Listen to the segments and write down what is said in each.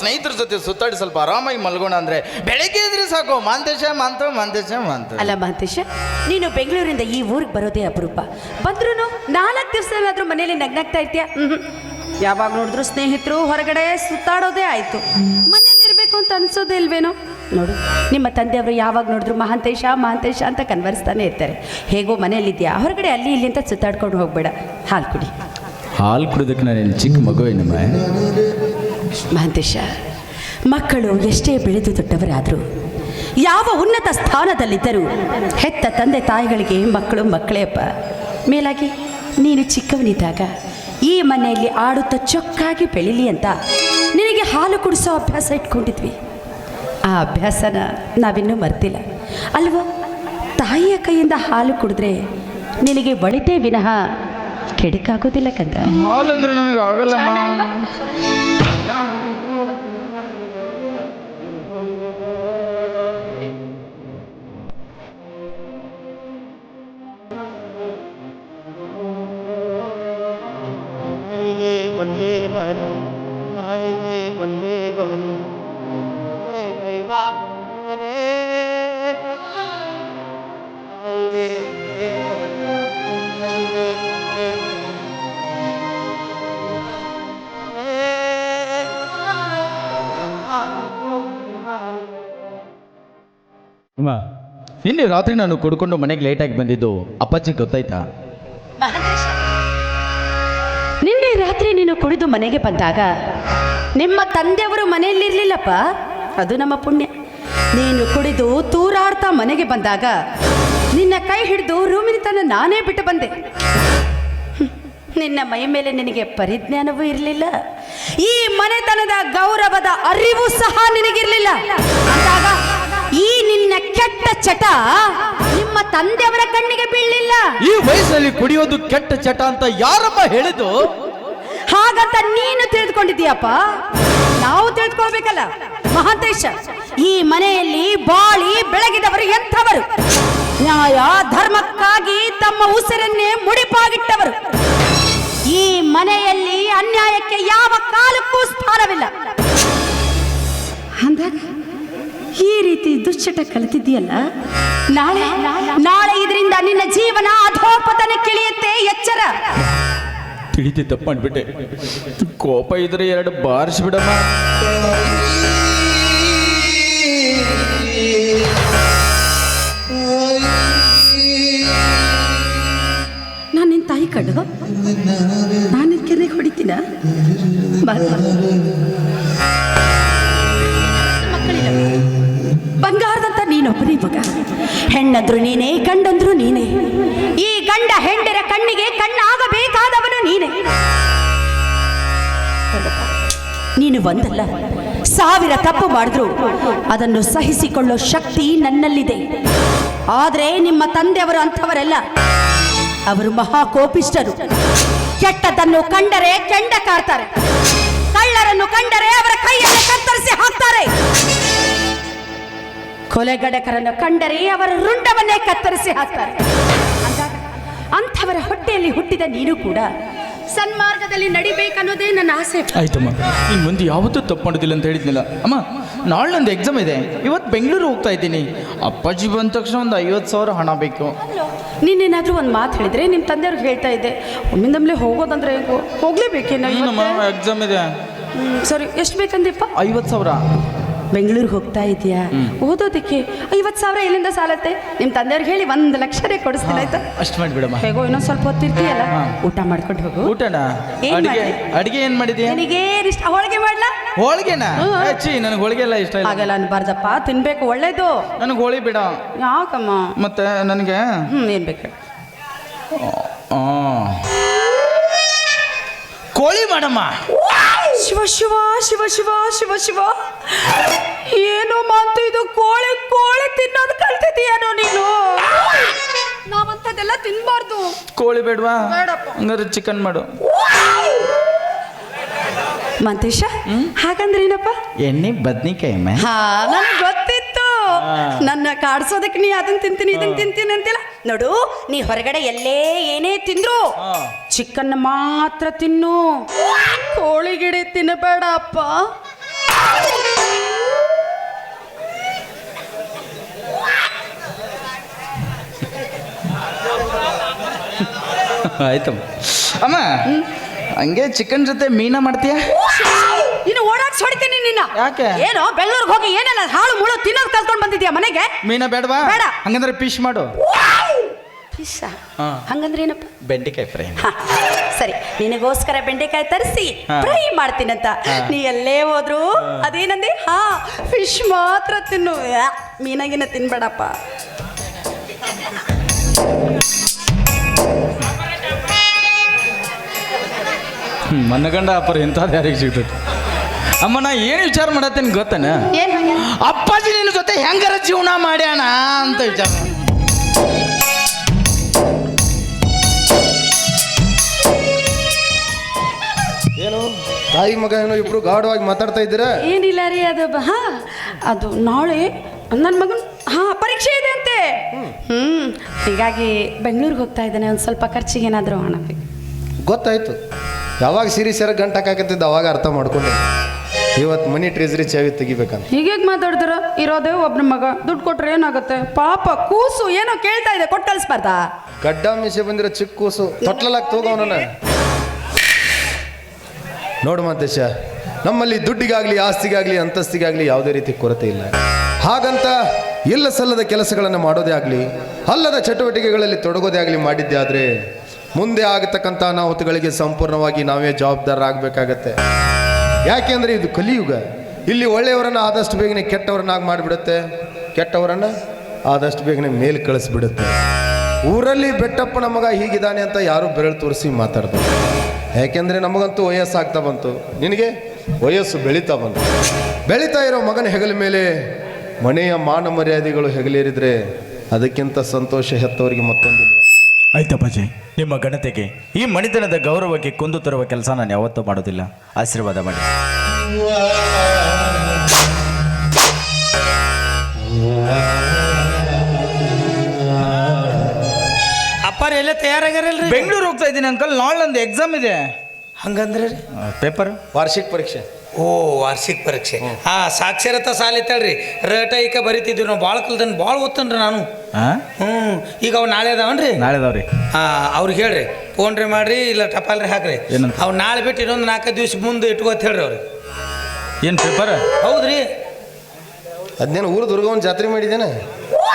ಸ್ನೇಹಿತರ ಜೊತೆ ಸುತ್ತಾಡಿ ಸ್ವಲ್ಪ ಆರಾಮಾಗಿ ಮಲ್ಗೋಣ ಅಂದ್ರೆ ಬೆಳಗ್ಗೆ ಇದ್ರೆ ಸಾಕು. ಮಾಂತೇಶ ಮಾಂತ ಮಾಂತೇಶ ಮಾಂತ. ಅಲ್ಲ ಮಹಂತೇಶ ನೀನು ಬೆಂಗಳೂರಿಂದ ಈ ಊರಿಗೆ ಬರೋದೇ ಅಪರೂಪ. ಬಂದ್ರೂ ನಾಲ್ಕು ದಿವಸ ಮನೇಲಿ ನಗ್ನಾಗ್ತಾ ಇರ್ತೀಯ? ಯಾವಾಗ ನೋಡಿದ್ರು ಸ್ನೇಹಿತರು ಹೊರಗಡೆ ಸುತ್ತಾಡೋದೇ ಆಯ್ತು. ಮನೇಲಿ ಇರಬೇಕು ಅಂತ ಅನ್ಸೋದೇ ಇಲ್ವೇನೋ? ನೋಡು ನಿಮ್ಮ ತಂದೆಯವರು ಯಾವಾಗ ನೋಡಿದ್ರು ಮಹಾಂತೇಶ ಮಹಾಂತೇಶ ಅಂತ ಕನ್ವರ್ಸ್ತಾನೆ ಇರ್ತಾರೆ. ಹೇಗೋ ಮನೇಲಿದ್ಯಾ ಹೊರಗಡೆ ಅಲ್ಲಿ ಇಲ್ಲಿ ಅಂತ ಸುತ್ತಾಡ್ಕೊಂಡು ಹೋಗ್ಬೇಡ. ಹಾಲು ಕುಡಿ. ಹಾಲು ಕುಡಿದಕ್ಕೆ ನಾನು ಚಿಕ್ಕ ಮಗುವೇನಮ್ಮ? ಮಹಂತೇಶ ಮಕ್ಕಳು ಎಷ್ಟೇ ಬೆಳೆದು ದೊಡ್ಡವರಾದರೂ ಯಾವ ಉನ್ನತ ಸ್ಥಾನದಲ್ಲಿದ್ದರೂ ಹೆತ್ತ ತಂದೆ ತಾಯಿಗಳಿಗೆ ಮಕ್ಕಳು ಮಕ್ಕಳೇ ಅಪ್ಪ ಮೇಲಾಗಿ, ನೀನು ಚಿಕ್ಕವನಿದ್ದಾಗ ಈ ಮನೆಯಲ್ಲಿ ಆಡುತ್ತಾ ಚೊಕ್ಕಾಗಿ ಬೆಳಿಲಿ ಅಂತ ನಿನಗೆ ಹಾಲು ಕುಡಿಸೋ ಅಭ್ಯಾಸ ಇಟ್ಕೊಂಡಿದ್ವಿ. ಆ ಅಭ್ಯಾಸನ ನಾವಿನ್ನೂ ಮರ್ತಿಲ್ಲ. ಅಲ್ವೋ, ತಾಯಿಯ ಕೈಯಿಂದ ಹಾಲು ಕುಡಿದ್ರೆ ನಿನಗೆ ಒಳಿತೇ ವಿನಃ ಕೆಡಕಾಗೋದಿಲ್ಲ ಕಂದ ಹಾಲು ಅಂದ್ರೆ ನನಗೆ ಆಗಲ್ಲಮ್ಮ ಒಂದೇ ಮನ ಒಂದೇ ಗಮನ ನಿನ್ನೆ ರಾತ್ರಿ ನಾನು ಕುಡ್ಕೊಂಡು ಮನೆಗೆ ಲೇಟಾಗಿ ಬಂದಿದ್ದು, ಅಪ್ಪಾಜಿ ಗೊತ್ತಾಯ್ತಾ? ನಿನ್ನೆ ರಾತ್ರಿ ನೀನು ಕುಡಿದು ಮನೆಗೆ ಬಂದಾಗ, ನಿಮ್ಮ ತಂದೆಯವರು ಮನೆಯಲ್ಲಿರ್ಲಿಲ್ಲಪ್ಪ? ಅದು ನಮ್ಮ ಪುಣ್ಯ. ನೀನು ಕುಡಿದು ತೂರಾಡ್ತಾ ಮನೆಗೆ ಬಂದಾಗ, ನಿನ್ನ ಕೈ ಹಿಡಿದು ರೂಮಿನ ತನ ನಾನೇ ಬಿಟ್ಟು ಬಂದೆ. ನಿನ್ನ ಮೈ ಮೇಲೆ ನಿನಗೆ ಪರಿಜ್ಞಾನವೂ ಇರಲಿಲ್ಲ. ಈ ಮನೆತನದ ಗೌರವದ ಅರಿವು ಸಹ ನಿನಗಿರಲಿಲ್ಲ. ಕೆಟ್ಟ ಚಟ ನಿಮ್ಮ ತಂದೆಯವರ ಕಣ್ಣಿಗೆ ಬೀಳಲಿಲ್ಲ. ಈ ವಯಸ್ಸಲ್ಲಿ ಕುಡಿಯೋದು ಕೆಟ್ಟ ಚಟ ಅಂತ ಯಾರಪ್ಪ ಹೇಳಿದ್ದು? ಹಾಗಂತ ನೀನು ತಿಳಿದುಕೊಂಡಿದ್ದೀಯಪ್ಪ. ನಾವು ತಿಳಿದುಕೊಳ್ಬೇಕಲ್ಲ. ಮಹಾಂತೇಶ ಈ ಮನೆಯಲ್ಲಿ ಬಾಳಿ ಬೆಳಗಿದವರು ಎಂಥವರು? ನ್ಯಾಯ ಧರ್ಮಕ್ಕಾಗಿ ತಮ್ಮ ಉಸಿರನ್ನೇ ಮುಡಿಪಾಗಿಟ್ಟವರು. ಈ ಮನೆಯಲ್ಲಿ ಅನ್ಯಾಯಕ್ಕೆ ಯಾವ ಕಾಲಕ್ಕೂ ಸ್ಥಾನವಿಲ್ಲ. ಅಂದಾಗ ಈ ರೀತಿ ದುಶ್ಚಟ ಕಲಿತಿದ್ದೀಯಲ್ಲ? ನಾಳೆ ನಾಳೆ ಇದರಿಂದ ನಿನ್ನ ಜೀವನ ಅಧೋಪತನಕ್ಕಿಳಿಯುತ್ತೆ ಎಚ್ಚರ. ತಿಳಿತಿ ತಪ್ಪು ಮಾಡ್ಬಿಟ್ಟೆ ಕೋಪ ಇದ್ರೆ ಎರಡು ಬಾರಿಸ್ಬಿಡಮ್ಮ ನಾನು ನಿನ್ನ ತಾಯಿ ಕಡು ನಾನು ಕೆರೆಗೆ ಹೊಡಿತೀನ? ಬಾ. ಬಂಗಾರದಂತ ನೀನೊಬ್ಬನೇ ಮಗ. ಹೆಣ್ಣಂದ್ರು ನೀನೇ, ಗಂಡಂದ್ರು ನೀನೇ. ಈ ಗಂಡ ಹೆಂಡರ ಕಣ್ಣಿಗೆ ಕಣ್ಣಾಗಬೇಕಾದವನು ನೀನೇ. ನೀನು ಬಂದಲ್ಲ ಸಾವಿರ ತಪ್ಪು ಮಾಡಿದ್ರು, ಅದನ್ನು ಸಹಿಸಿಕೊಳ್ಳೋ ಶಕ್ತಿ ನನ್ನಲ್ಲಿದೆ. ಆದರೆ ನಿಮ್ಮ ತಂದೆಯವರು ಅಂಥವರೆಲ್ಲ, ಅವರು ಮಹಾಕೋಪಿಷ್ಟರು ಕೆಟ್ಟದನ್ನು ಕಂಡರೆ ಕೆಂಡ ಕಾರ್ತಾರೆ ಕಳ್ಳರನ್ನು ಕಂಡರೆ ಕೊಲೆಗಡಕರನ್ನು ಕಂಡರೆ ಅವರ ರುಂಡವನ್ನೇ ಕತ್ತರಿಸಿ ಹಾಕ್ತಾರೆ. ಅಂಥವರ ಹೊಟ್ಟೆಯಲ್ಲಿ ಹುಟ್ಟಿದ ನೀನು ಕೂಡ ಸನ್ಮಾರ್ಗದಲ್ಲಿ ನಡಿಬೇಕನ್ನೋದೇ ನನ್ನ ಆಸೆ. ಆಯ್ತಮ್ಮ ನೀನು ಮುಂದೆ ಯಾವತ್ತೂ ತಪ್ಪು ಮಾಡೋದಿಲ್ಲ ಅಂತ ಹೇಳಿದ್ನಿಲ್ಲ. ಅಮ್ಮ ನಾಳೆ ನಂದು ಎಕ್ಸಾಮ್ ಇದೆ. ಇವತ್ತು ಬೆಂಗಳೂರು ಹೋಗ್ತಾ ಇದ್ದೀನಿ. ಅಪ್ಪಾಜಿ ಬಂದ ತಕ್ಷಣ ಒಂದು ಐವತ್ತು ಸಾವಿರ ಹಣ ಬೇಕು. ನೀನೇನಾದರೂ ಒಂದು ಮಾತು ಹೇಳಿದ್ರೆ ನಿಮ್ಮ ತಂದೆಯವ್ರಿಗೆ ಹೇಳ್ತಾ ಇದ್ದೆ. ಒಮ್ಮಿಂದಮ್ಲೆ ಹೋಗೋದಂದ್ರೆ ಹೋಗ್ಲೇಬೇಕೇನು? ಎಕ್ಸಾಮ್ ಇದೆ. ಸಾರಿ ಸರಿ ಎಷ್ಟು ಬೇಕಂದಿಪ್ಪ ಐವತ್ತು ಸಾವಿರ. ಬೆಂಗಳೂರಿಗೆ ಹೋಗ್ತಾ ಇದೆಯಾ? ಓದೋದಕ್ಕೆ? ಐವತ್ತು ಸಾವಿರ ಎಲ್ಲಿಂದ ಸಾಲತ್ತೆ? ನಿಮ್ಮ ತಂದೆಯವ್ರಿಗೆ ಹೇಳಿ ಒಂದು ಲಕ್ಷನೇ ಕೊಡಿಸ್ತೀನಿ ಆಯ್ತಾ? ಅಷ್ಟು ಮಾಡಿಬಿಡಮ್ಮ. ಹೇಗೋ ಇನ್ನೊಂದು ಸ್ವಲ್ಪ ಹೊತ್ತಿರ್ತೀಯಲ್ಲ? ಊಟ ಮಾಡ್ಕೊಂಡು ಹೋಗು. ಊಟ ಅಡಿಗೆ? ಅಡಿಗೆ ಏನು ಮಾಡಿದ್ಯಾ? ನನಗೇನು ಇಷ್ಟ? ಹೋಳಿಗೆ ಮಾಡ್ಲಾ? ಹೋಳಿಗೆನಾ? ಅಚ್ಚಿ ನನಗೆ ಹೋಳಿಗೆ ಎಲ್ಲ ಇಷ್ಟ ಇಲ್ಲ. ಹಾಗೆಲ್ಲ ಅನ್ಬಾರ್ದಪ್ಪ ತಿನ್ಬೇಕು ಒಳ್ಳೇದು. ನನಗೆ ಹೋಳಿ ಬಿಡ. ಯಾಕಮ್ಮ? ಮತ್ತೆ ನನಗೆ? ಹ್ಞೂ ಏನು ಬೇಕು ಕೋಳಿ ಮಾಡಮ್ಮ. ಶಿವ ಶಿವ ಶಿವ ಶಿವ ಶಿವ ಶಿವ. ಏನು ಮಾತು ಇದು? ಕೋಳಿ ಕೋಳಿ ತಿನ್ನೋದು ಕಲ್ತಿದೀಯನೋ ನೀನು? ನಾವಂತದೆಲ್ಲ ತಿನ್ಬಾರ್ದು. ಕೋಳಿ ಬೇಡವಾ? ಬೇಡಪ್ಪ. ಹಂಗಾದ್ರೆ ಚಿಕನ್ ಮಾಡು. ಮಂತೇಶ ಹಾಗಂದ್ರೇನಪ್ಪ ಎಣ್ಣೆ ಬದ್ನಿಕಾಯಿ ಅಮ್ಮ. ಹಾ ನನಗೆ ಗೊತ್ತಿತ್ತು. ನನ್ನ ಕಾಡ್ಸೋದಕ್ಕೆ ನೀ ಅದನ್ನ ತಿಂತೀನಿ ಇದನ್ನ ತಿಂತೀನಿ ಅಂತಿಲ್ಲ ನೋಡು ನೀ ಹೊರಗಡೆ ಎಲ್ಲೇ ಏನೇ ತಿಂದ್ರು ಹಾ. ಚಿಕನ್ ಮಾತ್ರ ತಿನ್ನು. ಕೋಳಿಗಿಡಿ ತಿನ್ನಬೇಡ ಅಪ್ಪ ಆಯ್ತಮ್ಮ. ಅಮ್ಮ ಹಂಗೆ ಚಿಕನ್ ಜೊತೆ ಮೀನ ಮಾಡ್ತೀಯ? ಇನ್ನು ಓಡಾಡ್ಸ್ ಹೊಡಿತೀನಿ ನಿನ್ನ. ಯಾಕೆ? ಏನೋ ಬೆಂಗಳೂರಿಗೆ ಹೋಗಿ ಏನೆಲ್ಲ ಹಾಳು ಮುಳು ತಿನ್ನೋದು ಕಲ್ತ್ಕೊಂಡು ಬಂದಿದ್ಯಾ ಮನೆಗೆ? ಮೀನ ಬೇಡವಾ? ಬೇಡ. ಹಂಗಂದ್ರೆ ಫಿಶ್ ಮಾಡು. ಫಿಶ. ಹಂಗಂದ್ರೆ ಏನಪ್ಪ? ಬೆಂಡೆಕಾಯಿ ಫ್ರೈ ಸರಿ. ನಿನಗೋಸ್ಕರ ಬೆಂಡೆಕಾಯಿ ತರಿಸಿ ಫ್ರೈ ಫ್ರೈ ಅಂತ ನೀ ಎಲ್ಲೇ ಹೋದ್ರು ಅದೇನಂದೆ? ಹಾ ಫಿಶ್ ಮಾತ್ರ ತಿನ್ನು. ಮೀನಾಗಿನ ತಿನ್ಬೇಡಪ್ಪ. ಮನಗಂಡ ಅಪ್ಪರ ಇಂಥದ್ದು ಯಾರಿಗೆ ಸಿಗ್ತೈತಿ ಅಮ್ಮ ನಾ ಏನು ವಿಚಾರ ಮಾಡತ್ತೇನೆ ಗೊತ್ತೇನ? ಅಪ್ಪಾಜಿ ನಿನ್ನ ಜೊತೆ ಹೆಂಗಾರ ಜೀವನ ಮಾಡ್ಯಾಣ ಅಂತ ವಿಚಾರ ಏನು? ತಾಯಿ ಮಗ ಏನೋ ಇಬ್ರು ಗಾಢವಾಗಿ ಮಾತಾಡ್ತಾ ಇದ್ದೀರಾ? ಏನಿಲ್ಲ ರೀ ಅದು ಬ- ಹಾ ಅದು ನಾಳೆ ನನ್ನ ಮಗನ್ ಹಾ ಪರೀಕ್ಷೆ ಇದೆ ಅಂತೆ. ಹ್ಮ್. ಹೀಗಾಗಿ ಬೆಂಗಳೂರಿಗೆ ಹೋಗ್ತಾ ಇದ್ದಾನೆ ಒಂದು ಸ್ವಲ್ಪ ಖರ್ಚಿಗೆ ಏನಾದರೂ ಹಣ ಬೇಕು. ಗೊತ್ತಾಯ್ತು. ಯಾವಾಗ ಸಿರಿ ಸೆರ ಗಂಟು ಹಾಕಾಕತ್ತಿದ್ದ ಅವಾಗ ಅರ್ಥ ಮಾಡ್ಕೊಂಡೆ. ಇವತ್ತು ಮನಿ ಟ್ರೆಜರಿ ಚಾವಿ ತೆಗಿಬೇಕಂತ. ಹೀಗೆ ಮಾತಾಡ್ತಾರ? ಇರೋದೇ ಒಬ್ಬನ ಮಗ ದುಡ್ಡು ಕೊಟ್ರೆ ಏನಾಗುತ್ತೆ? ಪಾಪ ಕೂಸು ಏನೋ ಕೇಳ್ತಾ ಇದೆ ಕೊಟ್ಟು ಕಳಿಸ್ಬಾರ್ದಾ ಗಡ್ಡ ಮೀಸೆ ಬಂದಿರೋ ಚಿಕ್ಕ ಕೂಸು ತೊಟ್ಲಲಾಕ್ ತಗೋವನ ನೋಡು ಮಾತೇಶ, ನಮ್ಮಲ್ಲಿ ದುಡ್ಡಿಗಾಗಲಿ, ಆಸ್ತಿಗಾಗಲಿ, ಅಂತಸ್ತಿಗಾಗಲಿ ಯಾವುದೇ ರೀತಿ ಕೊರತೆ ಇಲ್ಲ. ಹಾಗಂತ ಇಲ್ಲ ಸಲ್ಲದ ಕೆಲಸಗಳನ್ನು ಮಾಡೋದೇ ಆಗಲಿ, ಅಲ್ಲದ ಚಟುವಟಿಕೆಗಳಲ್ಲಿ ತೊಡಗೋದೇ ಆಗಲಿ ಮಾಡಿದ್ದೆ ಆದರೆ, ಮುಂದೆ ಆಗತಕ್ಕಂಥ ಅನಾಹುತಗಳಿಗೆ ಸಂಪೂರ್ಣವಾಗಿ ನಾವೇ ಜವಾಬ್ದಾರರಾಗಬೇಕಾಗತ್ತೆ. ಯಾಕೆಂದರೆ ಇದು ಕಲಿಯುಗ. ಇಲ್ಲಿ ಒಳ್ಳೆಯವರನ್ನು ಆದಷ್ಟು ಬೇಗನೆ ಕೆಟ್ಟವರನ್ನಾಗಿ ಮಾಡಿಬಿಡುತ್ತೆ. ಕೆಟ್ಟವರನ್ನು ಆದಷ್ಟು ಬೇಗನೆ ಮೇಲೆ ಕಳಿಸ್ಬಿಡುತ್ತೆ. ಊರಲ್ಲಿ ಬೆಟ್ಟಪ್ಪನ ಮಗ ಹೀಗಿದ್ದಾನೆ ಅಂತ ಯಾರು ಬೆರಳು ತೋರಿಸಿ ಮಾತಾಡ್ತಾರೆ. ಯಾಕೆಂದರೆ ನಮಗಂತೂ ವಯಸ್ಸು ಆಗ್ತಾ ಬಂತು. ನಿನಗೆ ವಯಸ್ಸು ಬೆಳೀತಾ ಬಂತು. ಬೆಳೀತಾ ಇರೋ ಮಗನ ಹೆಗಲ ಮೇಲೆ ಮನೆಯ ಮಾನ ಮರ್ಯಾದೆಗಳು ಹೆಗಲೇರಿದ್ರೆ ಅದಕ್ಕಿಂತ ಸಂತೋಷ ಹೆತ್ತವರಿಗೆ ಮತ್ತೊಂದಿಲ್ಲ. ಆಯ್ತಪ್ಪಾಜಿ ನಿಮ್ಮ ಘನತೆಗೆ ಈ ಮಣಿತನದ ಗೌರವಕ್ಕೆ ಕುಂದು ತರುವ ಕೆಲಸ ನಾನು ಯಾವತ್ತೂ ಮಾಡೋದಿಲ್ಲ. ಆಶೀರ್ವಾದ ಮಾಡಿ. ಅಪ್ಪಾರ ಎಲ್ಲ ತಯಾರಾಗ್ಯಾರಲ್ರಿ ಬೆಂಗಳೂರು ಹೋಗ್ತಾ ಇದ್ದೀನಿ ಅಂಕಲ್ ನಾಳೆ ನಂದು ಎಕ್ಸಾಮ್ ಇದೆ. ಹಂಗಂದ್ರೆ ರೀ? ಪೇಪರ್ ವಾರ್ಷಿಕ ಪರೀಕ್ಷೆ. ಓ ವಾರ್ಷಿಕ ಪರೀಕ್ಷೆ. ಆ ಸಾಕ್ಷರತಾ ಸಾಲಿತಾಳ್ರಿ ರಟ ಈಗ ಬರಿತಿದ್ವಿ ನಾವು ಭಾಳ ಕಲ್ತನ್ ಭಾಳ ಓದ್ತನ್ರಿ ನಾನು. ಹ್ಞೂ ಈಗ ಅವು ನಾಳೆ ಅದಾವನ್ರಿ ನಾಳೆ ಅದಾವ್ರಿ ಅವ್ರಿಗೆ ಹೇಳ್ರಿ ಫೋನ್ ರೀ ಮಾಡ್ರಿ ಇಲ್ಲ ಟಪಾಲ್ ರೀ ಹಾಕ್ರಿ. ಅವ್ರು ಅವು ನಾಳೆ ಬಿಟ್ಟು ಇನ್ನೊಂದು ನಾಲ್ಕು ದಿವ್ಸ ಮುಂದೆ ಇಟ್ಕೋತ ಹೇಳ್ರಿ ಅವ್ರಿಗೆ ಏನು ಪೇಪರ್ ಹೌದ್ರಿ. ಅದನ್ನೇನು ಊರು ದುರ್ಗವನ್ ಜಾತ್ರೆ ಮಾಡಿದ್ದೇನೆ?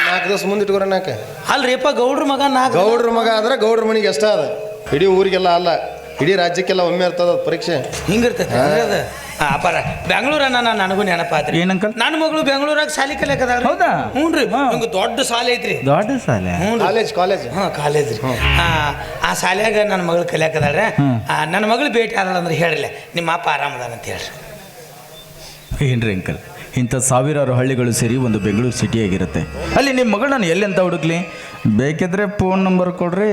ನಾಲ್ಕು ದಿವಸ ಮುಂದೆ ಇಟ್ಕೊರ ನಾಕ ಅಲ್ರಿಪ್ಪ ಗೌಡ್ರ ಮಗ ನಾಲ್ಕು ಗೌಡ್ರ ಮಗ ಆದ್ರೆ ಗೌಡ್ರ ಮನೆಗೆ ಎಷ್ಟ ಅದ ಇಡೀ ಊರಿಗೆಲ್ಲ ಅಲ್ಲ ಇಡೀ ರಾಜ್ಯಕ್ಕೆಲ್ಲ ಒಮ್ಮೆ ಇರ್ತದ ಪರೀಕ್ಷೆ? ಹಿಂಗಿರ್ತೈತೆ ಅದು ಆ, ಅಪ್ಪಾರ ಬೆಂಗಳೂರ ನಾನು ನನಗೂ ನೆನಪಾತ್ರಿ ಏನ್ ಅಂಕಲ್? ನನ್ನ ಮಗಳು ಬೆಂಗಳೂರಾಗ ಸಾಲಿ ಕಲಿಯಕದ ಹೌದಾ? ಹ್ಞೂ ರೀ ಹಾ. ಹಿಂಗೆ ದೊಡ್ಡ ಸಾಲಿ ಐತ್ರಿ. ದೊಡ್ಡ ಶಾಲೆ? ಹ್ಞೂ ಕಾಲೇಜ್ ಕಾಲೇಜ್. ಹಾಂ ಕಾಲೇಜ್ ರೀ. ಆ, ಆ ಶಾಲ್ಯಾಗ ನನ್ನ ಮಗಳು ಕಲಿಯಕದಾಳ್ರೆ. ನನ್ನ ಮಗಳು ಭೇಟಿ ಆದ್ರೆ ಅಂದ್ರೆ ಹೇಳ್ರಲ್ಲ ನಿಮ್ಮ ಅಪ್ಪ ಆರಾಮದಾನ ಅಂತ ಹೇಳ್ರಿ. ಏನ್ರಿ ಅಂಕಲ್? ಇಂಥ ಸಾವಿರಾರು ಹಳ್ಳಿಗಳು ಸೇರಿ ಒಂದು ಬೆಂಗಳೂರು ಸಿಟಿಯಾಗಿರುತ್ತೆ. ಅಲ್ಲಿ ನಿಮ್ಮ ಮಗಳು ನಾನು ಎಲ್ಲೆಂತ ಹುಡುಕ್ಲಿ? ಬೇಕಿದ್ರೆ ಫೋನ್ ನಂಬರ್ ಕೊಡ್ರಿ.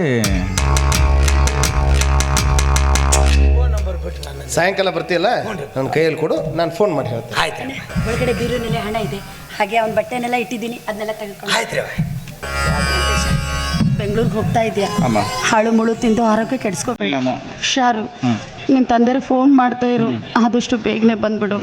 ಸಾಯಂಕಾಲ ಬರ್ತೀಯಲ್ಲ? ನನ್ನ ಕೈಯಲ್ಲಿ ಕೊಡು ನಾನು ಫೋನ್ ಮಾಡಿ ಹೇಳ್ತೇನೆ. ಆಯ್ತು ಒಳಗಡೆ ಬೀರುನಲ್ಲಿ ಹಣ ಇದೆ. ಹಾಗೆ ಅವನ ಬಟ್ಟೆನೆಲ್ಲ ಇಟ್ಟಿದ್ದೀನಿ. ಅದನ್ನೆಲ್ಲ ತೆಗೆದುಕೊಂಡು ಆಯ್ತು ರೀ ಬೆಂಗಳೂರಿಗೆ ಹೋಗ್ತಾ ಇದೆಯಾ ಅಮ್ಮ. ಹಾಳು ಮುಳು ತಿಂದು ಆರೋಗ್ಯ ಕೆಡಿಸ್ಕೋಬೇಡ. ಹುಷಾರು ನಿಮ್ಮ ತಂದೆ ಫೋನ್ ಮಾಡ್ತಾ ಇರು. ಆದಷ್ಟು ಬೇಗನೆ ಬಂದ್ಬಿಡು.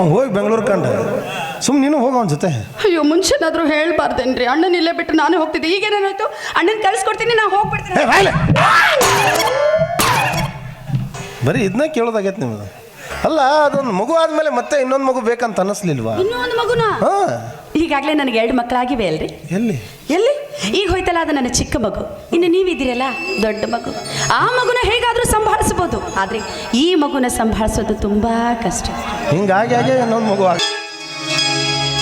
ಅವ್ನು ಹೋಗಿ ಬೆಂಗಳೂರು ಕಂಡ. ಸುಮ್ಮನೆ ನೀನು ಹೋಗ ಅವನ ಜೊತೆ. ಅಯ್ಯೋ ಮುಂಚೆನಾದ್ರೂ ಹೇಳ್ಬಾರ್ದೇನ್ರಿ. ಅಣ್ಣನ ಇಲ್ಲೇ ಬಿಟ್ಟು ನಾನೇ ಹೋಗ್ತಿದ್ದೆ. ಈಗೇನಾಯ್ತು ಅಣ್ಣನ ಕಳಿಸ್ಕೊಡ್ತೀನಿ ನಾ ಹೋಗ್ಬಿಡ್ತೀನಿ. ಬರೀ ಇದನ್ನ ಕೇಳೋದಾಗೈತೆ ನಿಮ್ದು ಅಲ್ಲ ಅದೊಂದು ಮಗು ಆದ್ಮೇಲೆ ಮತ್ತೆ ಇನ್ನೊಂದು ಮಗು ಬೇಕಂತ ಅನ್ನಿಸ್ಲಿಲ್ವಾ ಇನ್ನೂ ಒಂದು ಮಗುನ? ಹಾ. ಈಗಾಗಲೇ ನನಗೆ ಎರಡು ಮಕ್ಕಳಾಗಿವೆ ಅಲ್ರಿ? ಎಲ್ಲಿ? ಎಲ್ಲಿ? ಈಗ ಹೋಯ್ತಲ್ಲ ಅದು ನನ್ನ ಚಿಕ್ಕ ಮಗು. ಇನ್ನು ನೀವಿದ್ದೀರಲ್ಲ? ದೊಡ್ಡ ಮಗು. ಆ ಮಗುನ ಹೇಗಾದರೂ ಸಂಭಾಳಿಸ್ಬೋದು. ಆದರೆ ಈ ಮಗುನ ಸಂಭಾಳಿಸೋದು ತುಂಬ ಕಷ್ಟ. ಹಿಂಗಾಗಿ ಮಗು